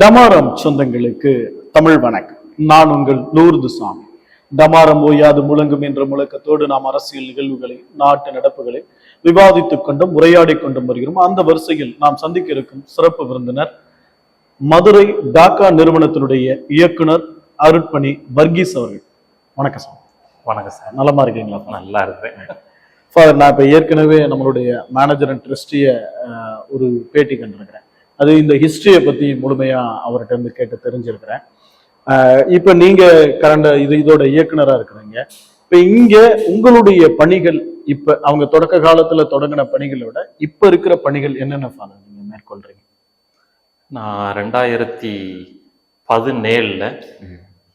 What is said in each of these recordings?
டமாரம் சொந்தங்களுக்கு தமிழ் வணக்கம். நான் உங்கள் லூர்து சாமி. டமாரம் ஓயாது முழங்கும் என்ற முழக்கத்தோடு நாம் அரசியல் நிகழ்வுகளை நாட்டு நடப்புகளை விவாதித்துக் கொண்டும் உரையாடிக் கொண்டும் வருகிறோம். அந்த வரிசையில் நாம் சந்திக்க இருக்கும் சிறப்பு விருந்தினர் மதுரை டாக்கா நிறுவனத்தினுடைய இயக்குனர் அருட்பணி வர்கீஸ் அவர்கள். வணக்கம் சார் வணக்கம் சார். நலமா இருக்கீங்களா? நல்லா இருக்கிறேன். ஃபாதர் நான் இப்போ ஏற்கனவே நம்மளுடைய மேனேஜர் அண்ட் ட்ரஸ்டிய ஒரு பேட்டி கண்டிருக்கிறேன். அது இந்த ஹிஸ்டரியை பற்றி முழுமையாக அவர்கிட்ட இருந்து கேட்டு தெரிஞ்சிருக்கிறேன். இப்போ நீங்கள் கரண்ட இது இதோட இயக்குனராக இருக்கிறீங்க. இப்போ இங்கே உங்களுடைய பணிகள் இப்போ அவங்க தொடக்க காலத்தில் தொடங்கின பணிகளை விட இப்போ இருக்கிற பணிகள் என்னென்ன ஃபாதர் நீங்கள் மேற்கொள்றீங்க? நான் ரெண்டாயிரத்தி பதினேழில்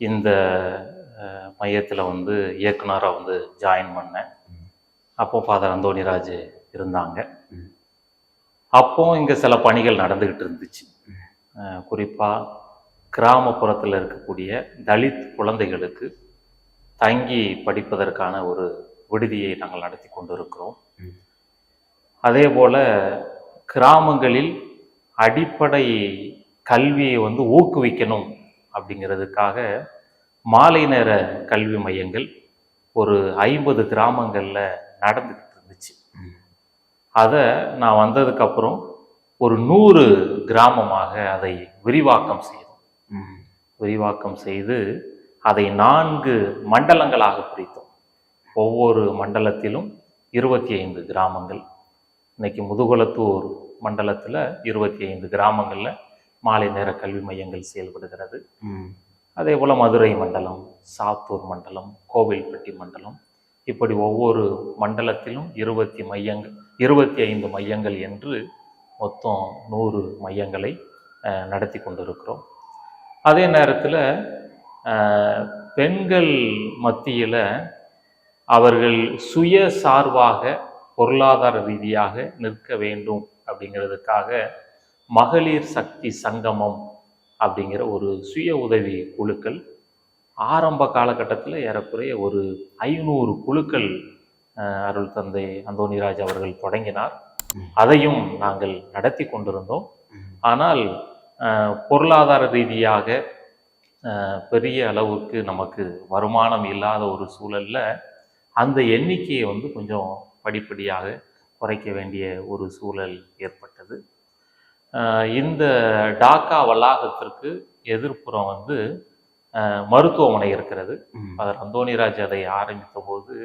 இந்த மையத்தில் வந்து இயக்குனராக வந்து ஜாயின் பண்ணேன். அப்போ ஃபாதர் அந்தோணிராஜ் இருந்தாங்க. அப்போ இங்கே சில பணிகள் நடந்துக்கிட்டு இருந்துச்சு. குறிப்பாக கிராமப்புறத்தில் இருக்கக்கூடிய தலித் குழந்தைகளுக்கு தங்கி படிப்பதற்கான ஒரு விடுதியை நாங்கள் நடத்தி கொண்டு இருக்கிறோம் அதே போல் கிராமங்களில் அடிப்படை கல்வியை வந்து ஊக்குவிக்கணும் அப்படிங்கிறதுக்காக மாலை நேர கல்வி மையங்கள் ஒரு ஐம்பது கிராமங்களில் இருந்துச்சு அதை நான் வந்ததுக்கப்புறம் ஒரு நூறு கிராமமாக அதை விரிவாக்கம் செய்தோம் விரிவாக்கம் செய்து அதை நான்கு மண்டலங்களாக பிரித்தோம். ஒவ்வொரு மண்டலத்திலும் இருபத்தி ஐந்து கிராமங்கள். இன்னைக்கு முதுகுளத்தூர் மண்டலத்தில் இருபத்தி ஐந்து கிராமங்களில் மாலை நேர கல்வி மையங்கள் செயல்படுகிறது. அதே போல் மதுரை மண்டலம் சாத்தூர் மண்டலம் கோவில்பட்டி மண்டலம். இப்படி ஒவ்வொரு மண்டலத்திலும் இருபத்தி மையங்கள் இருபத்தி ஐந்து மையங்கள் என்று மொத்தம் நூறு மையங்களை நடத்தி கொண்டிருக்கிறோம். அதே நேரத்தில் பெண்கள் மத்தியில் அவர்கள் சுய சார்பாக பொருளாதார ரீதியாக நிற்க வேண்டும் அப்படிங்கிறதுக்காக மகளிர் சக்தி சங்கமம் அப்படிங்கிற ஒரு சுய உதவி குழுக்கள் ஆரம்ப காலகட்டத்தில் ஏறக்குறைய ஒரு ஐநூறு குழுக்கள் அருள் தந்தை அந்தோணிராஜ் அவர்கள் தொடங்கினார். அதையும் நாங்கள் நடத்தி கொண்டிருந்தோம். ஆனால் பொருளாதார ரீதியாக பெரிய அளவுக்கு நமக்கு வருமானம் இல்லாத ஒரு சூழல்ல அந்த எண்ணிக்கையை வந்து கொஞ்சம் படிப்படியாக குறைக்க வேண்டிய ஒரு சூழல் ஏற்பட்டது. இந்த டாக்கா வளாகத்திற்கு எதிர்ப்புறம் வந்து மருத்துவமனை இருக்கிறது. அதர் அந்தோணிராஜ் அதை ஆரம்பித்த போது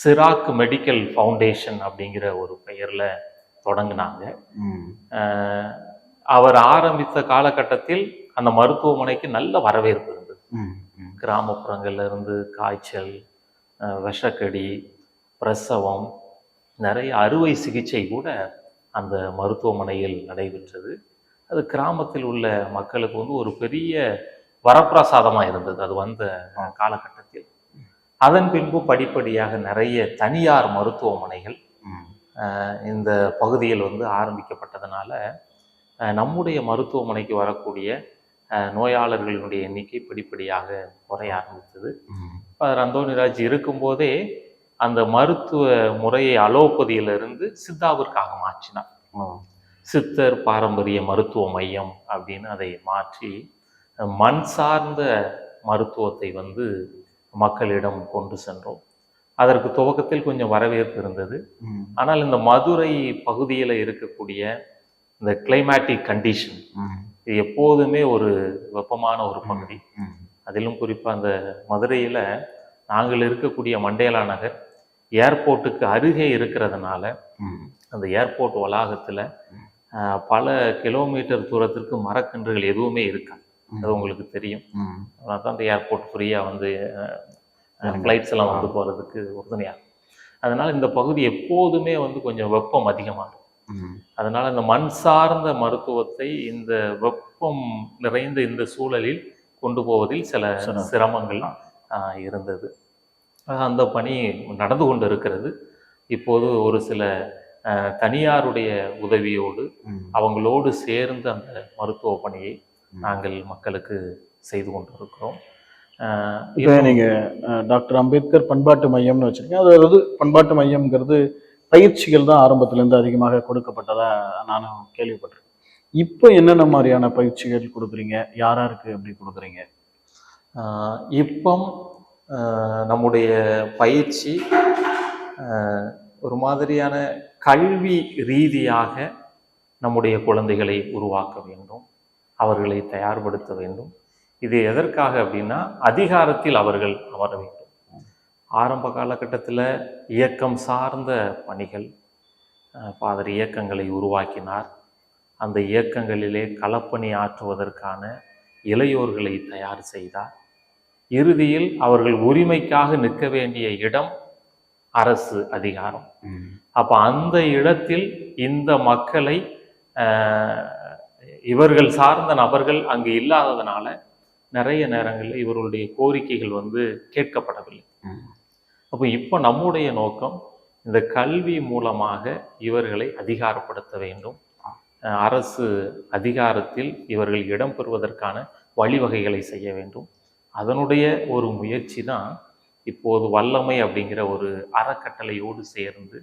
சிராக் மெடிக்கல் ஃபவுண்டேஷன் அப்படிங்கிற ஒரு பெயரில் தொடங்கினாங்க. அவர் ஆரம்பித்த காலகட்டத்தில் அந்த மருத்துவமனைக்கு நல்ல வரவேற்பு இருந்தது. கிராமப்புறங்கள்ல இருந்து காய்ச்சல் விஷக்கடி பிரசவம் நிறைய அறுவை சிகிச்சை கூட அந்த மருத்துவமனையில் நடைபெற்றது. அது கிராமத்தில் உள்ள மக்களுக்கு வந்து ஒரு பெரிய வரப்பிரசாதமாக இருந்தது. அது வந்த காலகட்டத்தில். அதன் பின்பு படிப்படியாக நிறைய தனியார் மருத்துவமனைகள் இந்த பகுதியில் வந்து ஆரம்பிக்கப்பட்டதுனால நம்முடைய மருத்துவமனைக்கு வரக்கூடிய நோயாளர்களினுடைய எண்ணிக்கை படிப்படியாக குறைய ஆரம்பித்தது. ஃபாதர் அந்தோனிராஜ் இருக்கும்போதே அந்த மருத்துவ முறையை அலோபதியிலிருந்து சித்தாவிற்காக மாற்றினார். சித்தர் பாரம்பரிய மருத்துவ மையம் அப்படின்னு அதை மாற்றி மண் சார்ந்த மருத்துவத்தை வந்து மக்களிடம் கொண்டு சென்றோம். அதற்கு துவக்கத்தில் கொஞ்சம் வரவேற்பு இருந்தது. ஆனால் இந்த மதுரை பகுதியில் இருக்கக்கூடிய இந்த கிளைமேட்டிக் கண்டிஷன் இது எப்போதுமே ஒரு வெப்பமான ஒரு பகுதி. அதிலும் குறிப்பாக அந்த மதுரையில் நாங்கள் இருக்கக்கூடிய மண்டேலா நகர் ஏர்போர்ட்டுக்கு அருகே இருக்கிறதுனால அந்த ஏர்போர்ட் வளாகத்தில் பல கிலோமீட்டர் தூரத்திற்கு மரக்கன்றுகள் எதுவுமே இருக்காது. அது உங்களுக்கு தெரியும். அதனால தான் அந்த ஏர்போர்ட் ஃப்ரீயாக வந்து ஃப்ளைட்ஸ் எல்லாம் வந்து போகிறதுக்கு உறுதுணையாக அதனால் இந்த பகுதி எப்போதுமே வந்து கொஞ்சம் வெப்பம் அதிகமாக இருக்கும். அதனால் இந்த மண் சார்ந்த மருத்துவத்தை இந்த வெப்பம் நிறைந்த இந்த சூழலில் கொண்டு போவதில் சில சிரமம். சிரமங்கள் ஆஹ், இருந்தது. அந்த பணி நடந்து கொண்டு இருக்கிறது இப்போது ஒரு சில தனியாருடைய உதவியோடு அவங்களோடு சேர்ந்து அந்த மருத்துவ பணியை நாங்கள் மக்களுக்கு செய்து கொண்டிருக்கிறோம். இப்போ நீங்க அஹ், டாக்டர் அம்பேத்கர் பண்பாட்டு மையம்னு வச்சிருக்கீங்க. அதாவது பண்பாட்டு மையம்ங்கிறது பயிற்சிகள் தான் ஆரம்பத்துல இருந்து அதிகமாக கொடுக்கப்பட்டதா நானும் கேள்விப்பட்டிருக்கேன். இப்போ என்னென்ன மாதிரியான பயிற்சிகள் கொடுக்குறீங்க? யாராருக்கு எப்படி கொடுக்குறீங்க? ஆஹ் நம்முடைய பயிற்சி ஒரு மாதிரியான கல்வி ரீதியாக நம்முடைய குழந்தைகளை உருவாக்க வேண்டும். அவர்களை தயார்படுத்த வேண்டும். இது எதற்காக அப்படின்னா அதிகாரத்தில் அவர்கள் அமர வேண்டும். ஆரம்ப காலகட்டத்தில் இயக்கம் சார்ந்த பணிகள் பாதர் இயக்கங்களை உருவாக்கினார். அந்த இயக்கங்களிலே களப்பணி ஆற்றுவதற்கான இளையோர்களை தயார் செய்தார். இறுதியில் அவர்கள் உரிமைக்காக நிற்க வேண்டிய இடம் அரசு அதிகாரம். அப்போ அந்த இடத்தில் இந்த மக்களை இவர்கள் சார்ந்த நபர்கள் அங்கு இல்லாததுனால நிறைய நேரங்களில் இவர்களுடைய கோரிக்கைகள் வந்து கேட்கப்படவில்லை. அப்போ இப்போ நம்முடைய நோக்கம் இந்த கல்வி மூலமாக இவர்களை அதிகாரப்படுத்த வேண்டும். அரசு அதிகாரத்தில் இவர்கள் இடம் பெறுவதற்கான வழிவகைகளை செய்ய வேண்டும். அதனுடைய ஒரு முயற்சி தான் இப்போது வல்லமை அப்படிங்கிற ஒரு அறக்கட்டளையோடு சேர்ந்து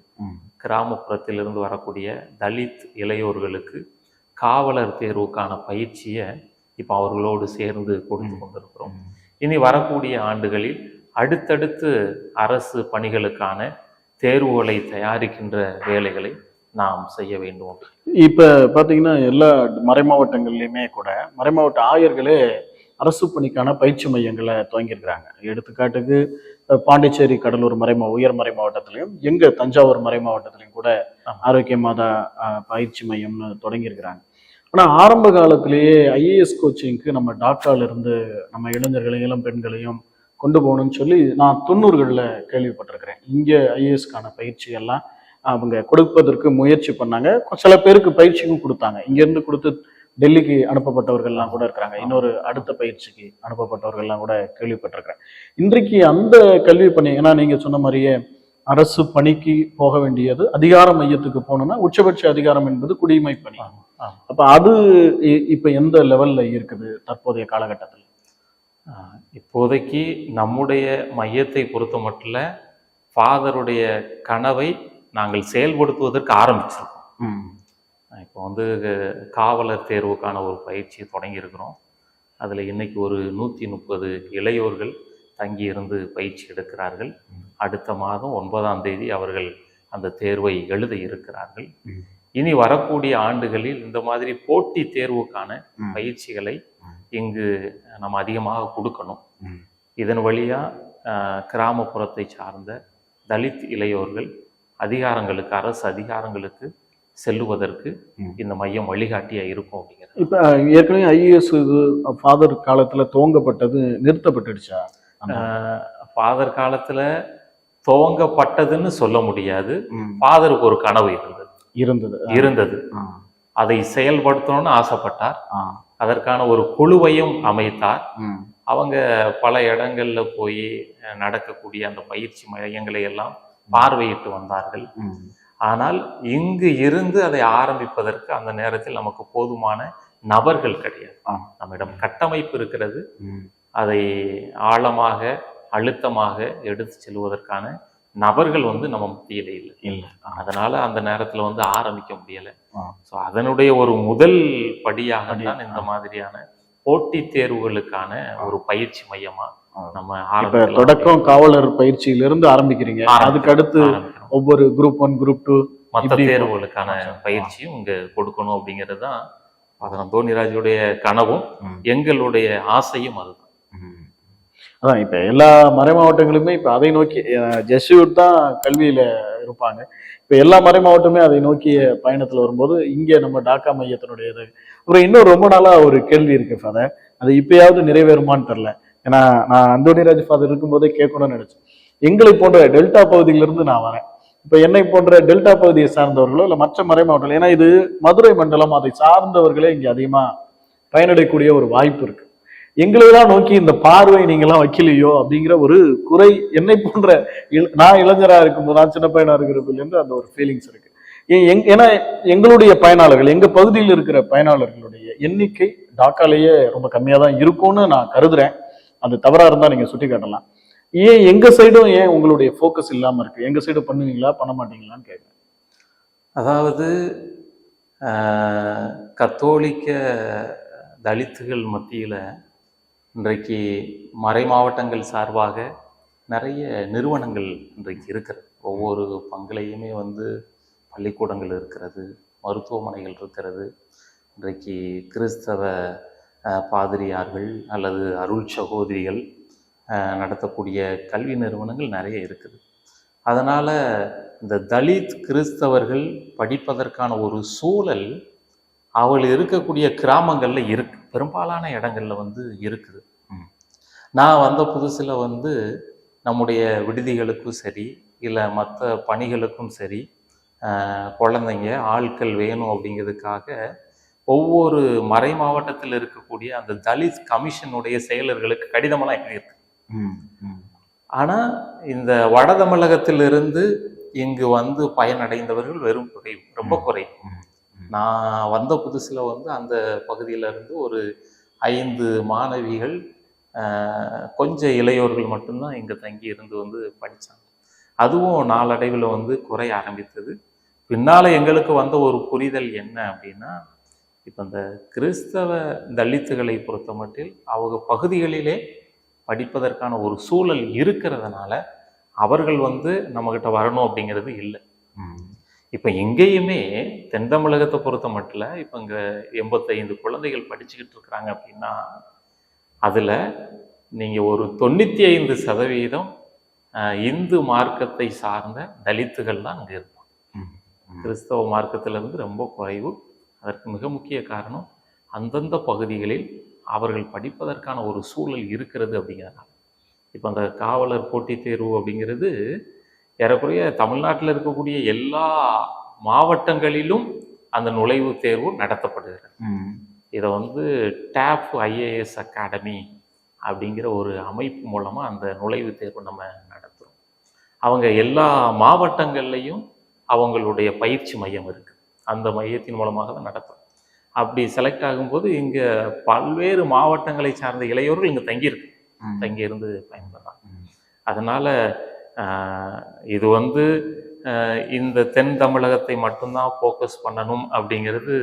கிராமப்புறத்திலிருந்து வரக்கூடிய தலித் இளையோர்களுக்கு காவலர் தேர்வுக்கான பயிற்சியை இப்போ அவர்களோடு சேர்ந்து கொடுத்து கொண்டிருக்கிறோம். இனி வரக்கூடிய ஆண்டுகளில் அடுத்தடுத்து அரசு பணிகளுக்கான தேர்வுகளை தயாரிக்கின்ற வேலைகளை நாம் செய்ய வேண்டும் இப்ப பாத்தீங்கன்னா எல்லா மறைமாவட்டங்கள்லயுமே கூட மறைமாவட்ட ஆயர்களே அரசு பணிக்கான பயிற்சி மையங்களை துவங்கியிருக்கிறாங்க. எடுத்துக்காட்டுக்கு பாண்டிச்சேரி கடலூர் மறைமா உயர் மறை மாவட்டத்திலையும் எங்க தஞ்சாவூர் மறை மாவட்டத்திலையும் கூட. ஆரோக்கிய மாதா பயிற்சி மையம்னு தொடங்கியிருக்கிறாங்க. ஆனால் ஆரம்ப காலத்திலேயே ஐஏஎஸ் கோச்சிங்க்கு நம்ம டாக்டர்ல இருந்து நம்ம இளைஞர்களையும் இளம் பெண்களையும் கொண்டு போகணும்னு சொல்லி நான் தொண்ணூறுகளில் கேள்விப்பட்டிருக்கிறேன். இங்கே ஐஏஎஸ்க்கான பயிற்சி எல்லாம் அவங்க கொடுப்பதற்கு முயற்சி பண்ணாங்க. சில பேருக்கு பயிற்சியும் கொடுத்தாங்க. இங்கேருந்து கொடுத்து டெல்லிக்கு அனுப்பப்பட்டவர்கள்லாம் கூட இருக்கிறாங்க. இன்னொரு அடுத்த பயிற்சிக்கு அனுப்பப்பட்டவர்கள்லாம் கூட கேள்விப்பட்டிருக்கிறேன். இன்றைக்கு அந்த கல்வி பணி ஏன்னா நீங்கள் சொன்ன மாதிரியே அரசு பணிக்கு போக வேண்டியது அதிகார மையத்துக்கு போகணும்னா உச்சபட்ச அதிகாரம் என்பது குடிமை பணி. அப்ப அது இப்ப எந்த லெவல்ல இருக்குது தற்போதைய காலகட்டத்தில்? இப்போதைக்கு நம்முடைய மையத்தை பொறுத்த மட்டும் ஃபாதருடைய கனவை நாங்கள் செயல்படுத்துவதற்கு ஆரம்பிச்சிருக்கோம். இப்போ வந்து காவலர் தேர்வுக்கான ஒரு பயிற்சி தொடங்கியிருக்கிறோம். அதில் இன்னைக்கு ஒரு நூற்றி முப்பது இளையோர்கள் தங்கி இருந்து பயிற்சி எடுக்கிறார்கள் அடுத்த மாதம் ஒன்பதாம் தேதி அவர்கள் அந்த தேர்வை எழுத இருக்கிறார்கள். இனி வரக்கூடிய ஆண்டுகளில் இந்த மாதிரி போட்டி தேர்வுக்கான. பயிற்சிகளை. இங்கு நம்ம அதிகமாக கொடுக்கணும். இதன் வழியாக கிராமப்புறத்தை சார்ந்த தலித் இளையோர்கள் அதிகாரங்களுக்கு அரசு அதிகாரங்களுக்கு செல்லுவதற்கு. இந்த மையம் வழிகாட்டியா இருக்கும் அப்படிங்கிறது இப்ப ஏற்கனவே ஐஏஎஸ் ஃபாதர் காலத்துல துவங்கப்பட்டது நிறுத்தப்பட்டுடுச்சா ஃபாதர் காலத்துல துவங்கப்பட்டதுன்னு சொல்ல முடியாது. ஃபாதருக்கு ஒரு கனவு இருந்தது. இருந்தது. இருந்தது. அதை செயல்படுத்தணும்னு ஆசைப்பட்டார். அதற்கான ஒரு குழுவையும் அமைத்தார். அவங்க பல இடங்கள்ல போய் நடக்கக்கூடிய அந்த பயிற்சி மையங்களை எல்லாம் பார்வையிட்டு வந்தார்கள். ஆனால் இங்கு இருந்து அதை ஆரம்பிப்பதற்கு அந்த நேரத்தில் நமக்கு போதுமான நபர்கள் கிடையாது. நம்மிடம் கட்டமைப்பு இருக்கிறது. அதை ஆழமாக அழுத்தமாக எடுத்து செல்வதற்கான நபர்கள் வந்து நம்ம மத்தியில இல்லை இல்ல அதனால அந்த நேரத்துல வந்து ஆரம்பிக்க முடியல. ஸோ அதனுடைய ஒரு முதல் படியாக படி, தான் இந்த மாதிரியான போட்டித் தேர்வுகளுக்கான ஒரு பயிற்சி மையமா. நம்ம தொடக்கம் காவலர் பயிற்சியிலிருந்து ஆரம்பிக்கிறீங்க. அதுக்கு அடுத்து. ஒவ்வொரு குரூப் ஒன் குரூப் டூ மற்ற இப்படி தேர்வுகளுக்கான. பயிற்சியும் இங்க கொடுக்கணும் அப்படிங்கிறது தான் அதன் தோனிராஜுடைய கனவும். எங்களுடைய ஆசையும் அதுதான். அதான் இப்போ எல்லா மறை மாவட்டங்களுமே அதை நோக்கி ஜெஸ்யூட் தான் கல்வியில் இருப்பாங்க. இப்போ எல்லா மறை மாவட்டமே அதை நோக்கிய பயணத்தில் வரும்போது இங்கே நம்ம டாக்கா மையத்தினுடைய இது. அப்புறம் இன்னும் ரொம்ப நாளாக ஒரு கேள்வி இருக்கு ஃபாதர் அது இப்பயாவது நிறைவேறுமான்னு தெரில ஏன்னா நான் அந்தோனிராஜ் ஃபாதர் இருக்கும்போதே கேட்கணும்னு நினச்சேன். எங்களை போன்ற டெல்டா பகுதியிலிருந்து நான் வரேன். இப்போ என்னை போன்ற டெல்டா பகுதியை சார்ந்தவர்களோ இல்லை மற்ற மறை மாவட்டங்கள் ஏன்னா இது மதுரை மண்டலம் அதை சார்ந்தவர்களே இங்கே அதிகமாக பயனடையக்கூடிய ஒரு வாய்ப்பு இருக்குது எங்களெல்லாம் நோக்கி இந்த பார்வை நீங்களாம் வைக்கலையோ அப்படிங்கிற ஒரு குறை என்னை போன்ற இள- நான் இளைஞரா இருக்கும்போது நான் சின்ன பையனா என்று அந்த ஒரு ஃபீலிங்ஸ் இருக்கு. எங்- ஏன்னா எங்களுடைய பயனாளர்கள் எங்க பகுதியில் இருக்கிற பயனாளர்களுடைய எண்ணிக்கை டாக்காலேயே ரொம்ப கம்மியாக தான் இருக்கும்னு நான் கருதுறேன். அது தவறாக இருந்தால் நீங்கள் சுட்டி காட்டலாம். ஏன் எங்கள் சைடும் ஏன் உங்களுடைய ஃபோக்கஸ் இல்லாமல் இருக்கு? எங்கள் சைடு பண்ணுவீங்களா பண்ண மாட்டீங்களான்னு கேட்குறேன். அதாவது கத்தோலிக்க தலித்துகள் மத்தியில் இன்றைக்கு மறை மாவட்டங்கள் சார்பாக நிறைய நிறுவனங்கள் இன்றைக்கு இருக்கிறது. ஒவ்வொரு பங்குலையுமே வந்து பள்ளிக்கூடங்கள் இருக்கிறது மருத்துவமனைகள் இருக்கிறது. இன்றைக்கு கிறிஸ்தவ பாதிரியார்கள் அல்லது அருள் சகோதரிகள் நடத்தக்கூடிய கல்வி நிறுவனங்கள் நிறைய இருக்குது. அதனால் இந்த தலித் கிறிஸ்தவர்கள் படிப்பதற்கான ஒரு சூழல் அவள் இருக்கக்கூடிய கிராமங்களில் இருக்கு. பெரும்பாலான இடங்கள்ல வந்து இருக்குது. நான் வந்த புதுசில் வந்து நம்முடைய விடுதிகளுக்கும் சரி இல்லை மற்ற பணிகளுக்கும் சரி குழந்தைங்க ஆட்கள் வேணும் அப்படிங்கிறதுக்காக ஒவ்வொரு மறை மாவட்டத்தில் இருக்கக்கூடிய அந்த தலித் கமிஷனுடைய செயலர்களுக்கு கடிதமெல்லாம் எழுதியிருக்கு ஆனால் இந்த வட தமிழகத்திலிருந்து இங்கு வந்து பயனடைந்தவர்கள் வெறும் குறைவு ரொம்ப குறைவு. நான் வந்த புதுசில் வந்து அந்த பகுதியிலேருந்து ஒரு ஐந்து மாணவிகள் கொஞ்சம் இளையோர்கள் மட்டும்தான் இங்கே தங்கி இருந்து வந்து படித்தாங்க அதுவும் நாளடைவில் வந்து குறைய ஆரம்பித்தது. பின்னால் எங்களுக்கு வந்த ஒரு புரிதல் என்ன அப்படின்னா இப்போ இந்த கிறிஸ்தவ தலித்துகளை பொறுத்த மட்டில் அவங்க பகுதிகளிலே படிப்பதற்கான ஒரு சூழல் இருக்கிறதுனால அவர்கள் வந்து நம்மக்கிட்ட வரணும் அப்படிங்கிறது இல்லை. இப்போ எங்கேயுமே தென் தமிழகத்தை பொறுத்த மட்டும் இப்போ இங்கே எண்பத்தைந்து குழந்தைகள் படிச்சுக்கிட்டு இருக்கிறாங்க அப்படின்னா அதில் நீங்கள் ஒரு தொண்ணூற்றி ஐந்து சதவீதம் இந்து மார்க்கத்தை சார்ந்த தலித்துகள் தான் அங்கே ம். கிறிஸ்தவ மார்க்கத்திலிருந்து ரொம்ப குறைவு. அதற்கு மிக முக்கிய காரணம் அந்தந்த பகுதிகளில் அவர்கள் படிப்பதற்கான ஒரு சூழல் இருக்கிறது அப்படிங்கிறதுனால. இப்போ அந்த காவலர் போட்டித் தேர்வு அப்படிங்கிறது ஏறக்குறைய தமிழ்நாட்டில் இருக்கக்கூடிய எல்லா மாவட்டங்களிலும் அந்த நுழைவுத் தேர்வு நடத்தப்படுகிறது. இதை வந்து டேப் ஐஏஎஸ் அகாடமி அப்படிங்கிற ஒரு அமைப்பு மூலமாக அந்த நுழைவுத் தேர்வு நம்ம நடத்துகிறோம் அவங்க எல்லா மாவட்டங்கள்லையும் அவங்களுடைய பயிற்சி மையம் இருக்குது அந்த மையத்தின் மூலமாக தான் நடத்துகிறோம் அப்படி செலக்ட் ஆகும்போது இங்கே பல்வேறு மாவட்டங்களை சார்ந்த இளையோர்கள் இங்கே தங்கியிருக்கு. தங்கியிருந்து பயன்படுறாங்க ம். அதனால் இது வந்து இந்த தென் தமிழகத்தை மட்டும்தான் ஃபோக்கஸ் பண்ணணும் அப்படிங்கிறது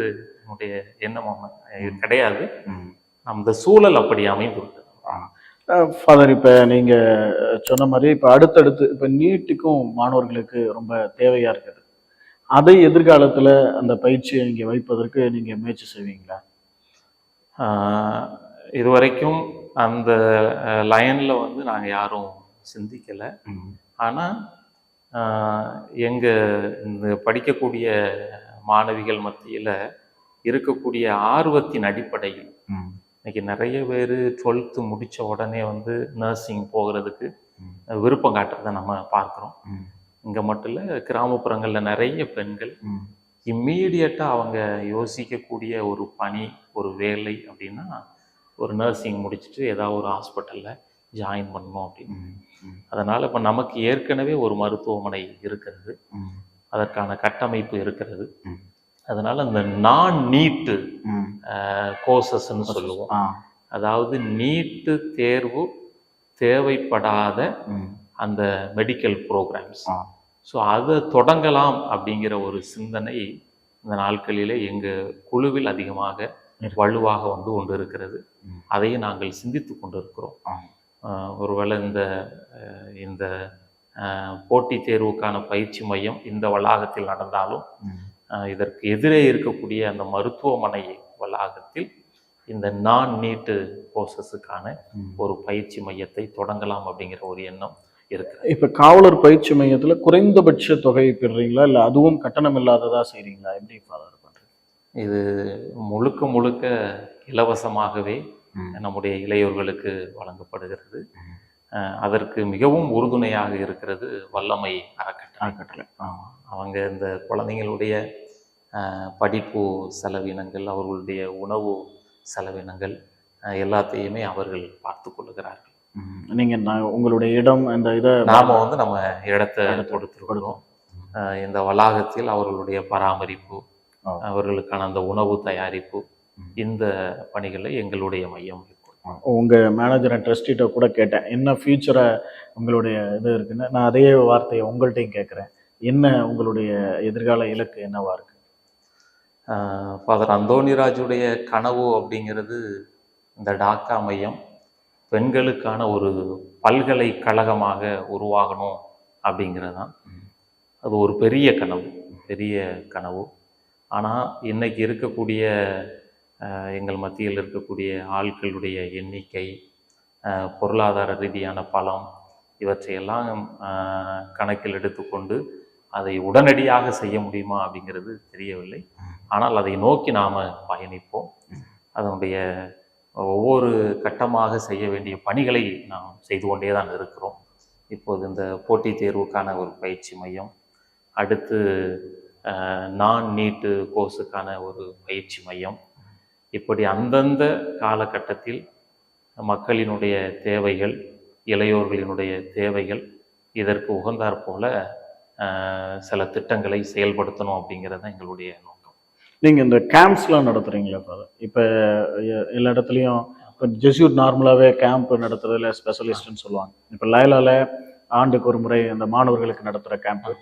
என்னுடைய எண்ணம் இது கிடையாது. அந்த சூழல் அப்படி அமைந்துள்ளது ஃபாதர் இப்ப நீங்க சொன்ன மாதிரி இப்ப அடுத்தடுத்து இப்ப நீட்டுக்கும் மாணவர்களுக்கு ரொம்ப தேவையா இருக்குது. அதை எதிர்காலத்துல அந்த பயிற்சியை இங்க வைப்பதற்கு நீங்க முயற்சி செய்வீங்களா? இதுவரைக்கும் அந்த லைனில் வந்து நாங்கள் யாரும் சிந்திக்கலை. ஆனால் எங்கள் இந்த படிக்கக்கூடிய மாணவிகள் மத்தியில் இருக்கக்கூடிய ஆர்வத்தின் அடிப்படையில். இன்னைக்கு நிறைய பேர் டுவெல்த்து முடித்த உடனே வந்து நர்சிங் போகிறதுக்கு. விருப்பம் காட்டுறதை நம்ம பார்க்குறோம். இங்கே மட்டும் இல்லை கிராமப்புறங்களில் நிறைய பெண்கள். இம்மீடியட்டாக அவங்க யோசிக்கக்கூடிய ஒரு பணி ஒரு வேலை அப்படின்னா ஒரு நர்சிங் முடிச்சுட்டு ஏதாவது ஒரு ஹாஸ்பிட்டலில் ஜாயின் பண்ணணும் அப்படின்னு. அதனால் இப்போ நமக்கு ஏற்கனவே ஒரு மருத்துவமனை இருக்கிறது. அதற்கான கட்டமைப்பு இருக்கிறது. அதனால் அந்த நான் நீட்டு. கோர்சஸ்ன்னு சொல்லுவோம். அதாவது நீட்டு தேர்வு தேவைப்படாத. அந்த மெடிக்கல் ப்ரோக்ராம்ஸ். ஸோ அதை தொடங்கலாம் அப்படிங்கிற ஒரு சிந்தனை இந்த நாட்களிலே எங்கள் குழுவில் அதிகமாக. வலுவாக வந்து கொண்டு இருக்கிறது. அதையும் நாங்கள் சிந்தித்து கொண்டு இருக்கிறோம் ஒருவேளை இந்த இந்த ஆஹ், போட்டித் தேர்வுக்கான பயிற்சி மையம் இந்த வளாகத்தில் நடந்தாலும் இதற்கு எதிரே இருக்கக்கூடிய அந்த மருத்துவமனை வளாகத்தில் இந்த நான் நீட்டு கோர்சஸுக்கான. ஒரு பயிற்சி மையத்தை தொடங்கலாம் அப்படிங்கிற ஒரு எண்ணம் இருக்கு இப்ப காவலர் பயிற்சி மையத்துல குறைந்தபட்ச தொகை பெறுறீங்களா இல்ல அதுவும் கட்டணம் இல்லாததா செய்றீங்களா எப்படி ஃபாதர் பண்றீங்க இது முழுக்க முழுக்க இலவசமாகவே. நம்முடைய இளையோர்களுக்கு வழங்கப்படுகிறது அதற்கு மிகவும் உறுதுணையாக இருக்கிறது வல்லமை அறக்கட்டளை அறக்கட்டளை. அவங்க இந்த குழந்தைங்களுடைய படிப்பு செலவினங்கள் அவர்களுடைய உணவு செலவினங்கள் எல்லாத்தையுமே அவர்கள் பார்த்து கொள்ளுகிறார்கள் ம். நீங்க நான் உங்களுடைய இடம் அந்த இதை நாம வந்து நம்ம இடத்தை அஹ், இந்த வளாகத்தில் அவர்களுடைய பராமரிப்பு. அவர்களுக்கான அந்த உணவு தயாரிப்பு. இந்த பணிகளை எங்களுடைய மையம் இருக்கும் உங்க மேனேஜர் ட்ரஸ்டிட்ட கூட கேட்டேன். என்ன ஃபியூச்சரை உங்களுடைய இது இருக்குன்னு? நான் அதே வார்த்தையை உங்கள்கிட்டையும் கேட்குறேன். என்ன உங்களுடைய எதிர்கால இலக்கு என்னவா இருக்கு? ஃபாதர் அந்தோணிராஜுடைய கனவு அப்படிங்கிறது இந்த டாக்கா மையம் பெண்களுக்கான ஒரு பல்கலைக்கழகமாக உருவாகணும் அப்படிங்கிறது தான் அது ஒரு பெரிய கனவு பெரிய கனவு. ஆனால் இன்னைக்கு இருக்கக்கூடிய எங்கள் மத்தியில் இருக்கக்கூடிய ஆட்களுடைய எண்ணிக்கை பொருளாதார ரீதியான பலம் இவற்றையெல்லாம் கணக்கில் எடுத்துக்கொண்டு அதை உடனடியாக செய்ய முடியுமா அப்படிங்கிறது தெரியவில்லை. ஆனால் அதை நோக்கி நாம் பயணிப்போம். அதனுடைய ஒவ்வொரு கட்டமாக செய்ய வேண்டிய பணிகளை நாம் செய்து கொண்டே தான் இருக்கிறோம். இப்போது இந்த போட்டித் தேர்வுக்கான ஒரு பயிற்சி மையம் அடுத்து நான் நீட்டு கோர்ஸுக்கான ஒரு பயிற்சி மையம் இப்படி அந்தந்த காலகட்டத்தில் மக்களினுடைய தேவைகள் இளையோர்களினுடைய தேவைகள் இதற்கு உகந்தாற் போல சில திட்டங்களை செயல்படுத்தணும் அப்படிங்கிறது தான் எங்களுடைய நோக்கம். நீங்கள் இந்த கேம்ப்ஸ்லாம் நடத்துகிறீங்களா ஃபாதர் இப்போ எல்லா இடத்துலையும் இப்போ ஜெஸ்யூட் நார்மலாகவே கேம்ப் நடத்துறதுல ஸ்பெஷலிஸ்ட்னு சொல்லுவாங்க. இப்போ லைலால ஆண்டுக்கு ஒரு முறை அந்த மாணவர்களுக்கு நடத்துகிற கேம்ப்பு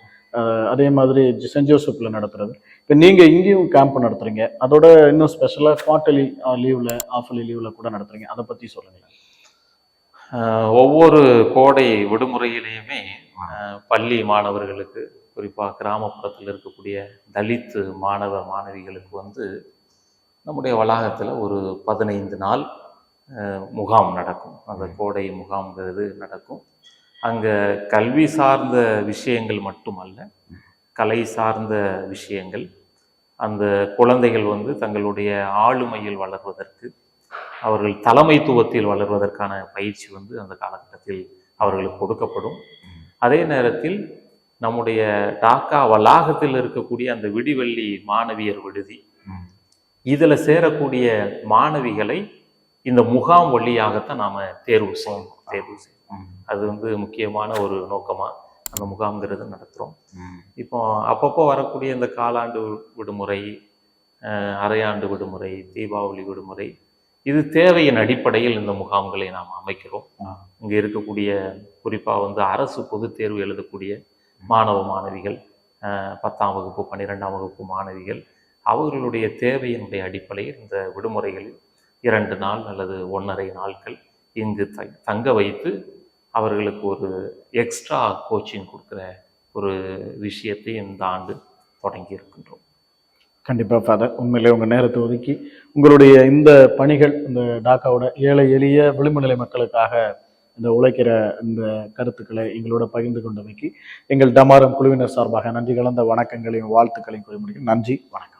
அதே மாதிரி சென்ட் ஜோசப்ல நடத்துறது. இப்போ நீங்க இங்கேயும் கேம்ப் நடத்துறீங்க. அதோட இன்னும் ஸ்பெஷலாக குவார்டர்லி லீவ்ல ஆஃபர்லி லீவ்ல கூட நடத்துறீங்க. அதை பத்தி சொல்லுங்களேன். அஹ், ஒவ்வொரு கோடை விடுமுறையிலையுமே பள்ளி மாணவர்களுக்கு குறிப்பாக கிராமப்புறத்தில் இருக்கக்கூடிய தலித் மாணவ மாணவிகளுக்கு வந்து நம்முடைய வளாகத்தில் ஒரு பதினைந்து நாள் முகாம் நடக்கும். அந்த கோடை முகாம்ங்கிறது நடக்கும். அங்கே கல்வி சார்ந்த விஷயங்கள் மட்டுமல்ல கலை சார்ந்த விஷயங்கள். அந்த குழந்தைகள் வந்து தங்களுடைய ஆளுமையில் வளர்வதற்கு அவர்கள் தலைமைத்துவத்தில் வளர்வதற்கான பயிற்சி வந்து அந்த காலகட்டத்தில் அவர்களுக்கு கொடுக்கப்படும். அதே நேரத்தில் நம்முடைய டாக்கா வளாகத்தில் இருக்கக்கூடிய அந்த விடிவெள்ளி மாணவியர் விடுதி இதில் சேரக்கூடிய மாணவிகளை இந்த முகாம் வழியாகத்தான் நாம் தேர்வு செய்யணும் தேர்வு செய்யணும். அது வந்து முக்கியமான ஒரு நோக்கமா அந்த முகாம்ங்கிறது நடத்துகிறோம். இப்போ அப்பப்போ வரக்கூடிய இந்த காலாண்டு விடுமுறை அரையாண்டு விடுமுறை தீபாவளி விடுமுறை இது தேவையின் அடிப்படையில் இந்த முகாம்களை நாம் அமைக்கிறோம். இங்கே இருக்கக்கூடிய குறிப்பாக வந்து அரசு பொதுத் தேர்வு எழுதக்கூடிய மாணவ மாணவிகள் பத்தாம் வகுப்பு பன்னிரெண்டாம் வகுப்பு மாணவிகள் அவர்களுடைய தேவையினுடைய அடிப்படையில் இந்த விடுமுறைகளில் இரண்டு நாள் அல்லது ஒன்றரை நாட்கள் இங்கு தங்க வைத்து அவர்களுக்கு ஒரு எக்ஸ்ட்ரா கோச்சிங் கொடுக்குற ஒரு விஷயத்தை இந்த ஆண்டு தொடங்கி இருக்கின்றோம். கண்டிப்பாக ஃபாதர் உண்மையிலே உங்கள் நேரத்தை ஒதுக்கி உங்களுடைய இந்த பணிகள் இந்த டாக்காவோட ஏழை எளிய விளிம்பு நிலை மக்களுக்காக இந்த உழைக்கிற இந்த கருத்துக்களை எங்களோட பகிர்ந்து கொண்டமைக்கு எங்கள் டமாரம் குழுவினர் சார்பாக நன்றி கலந்த வணக்கங்களையும் வாழ்த்துக்களையும் கூறி முடியும் நன்றி வணக்கம்.